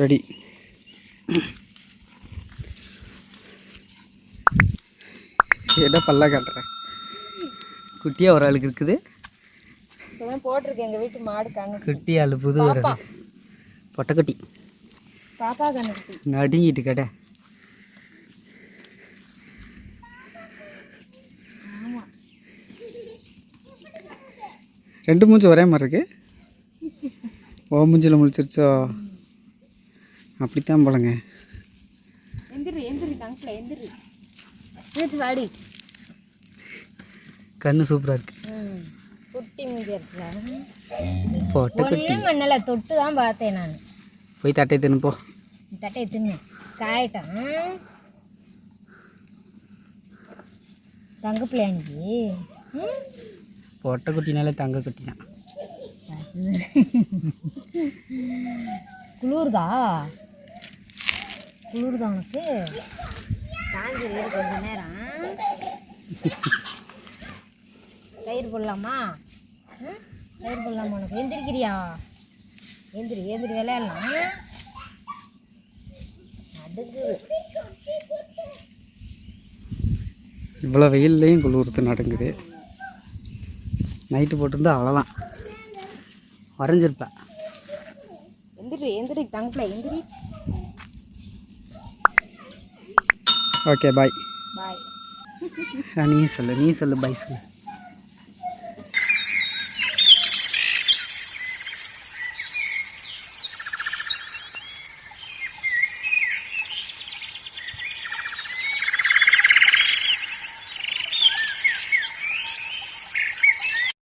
Ready ஏதோ பல்ல காட்டுறேன் குட்டியாக ஒரு ஆளுக்கு இருக்குது. போட்டிருக்கேன் எங்கள் வீட்டு மாடு கண்ணு. குட்டி ஆள் புது ஒரு பொட்டக்குட்டி. பாப்பா தானே நடுங்கிட்டு கடை. ரெண்டு மூஞ்சி ஒரே மாதிரி இருக்கு. ஓ மூஞ்சியில் முழிச்சிருச்சோ? அப்படித்தான் போலங்க. கண்ணு சூப்பராக இருக்கு. குட்டி இருக்குல்ல. பொட்டைக்குட்டி ஒன்றும் பண்ணல தொட்டு தான் பார்த்தேன் நான். போய் தட்டை தின்னு போ. தட்டையை தின்னு காயிட்டான் தங்க பிள்ளையானிக்கு ம்? பொட்டைக்குட்டினாலே தங்க குட்டி தான் குளிருதா? குளிருதா உனக்கு? காஞ்சிரு கொஞ்ச நேரம். கயிறு போடலாமா? கயிறு போடலாமா உனக்கு? எந்திரிக்கிறியா? எந்திரி எந்திரி விளையாடலாம். நடுங்குது. இவ்வளோ வெயில்லையும் குளிர்த்து நடங்குது. நைட்டு போட்டிருந்தா அவ்வளோதான் வரைஞ்சிருப்பேன். எந்திரி எந்திரி தங்கப்பில் எந்திரி. ஓகே பாய் பாய் நீ சொல்லு நீ சொல்லு பாய் சொல்லு.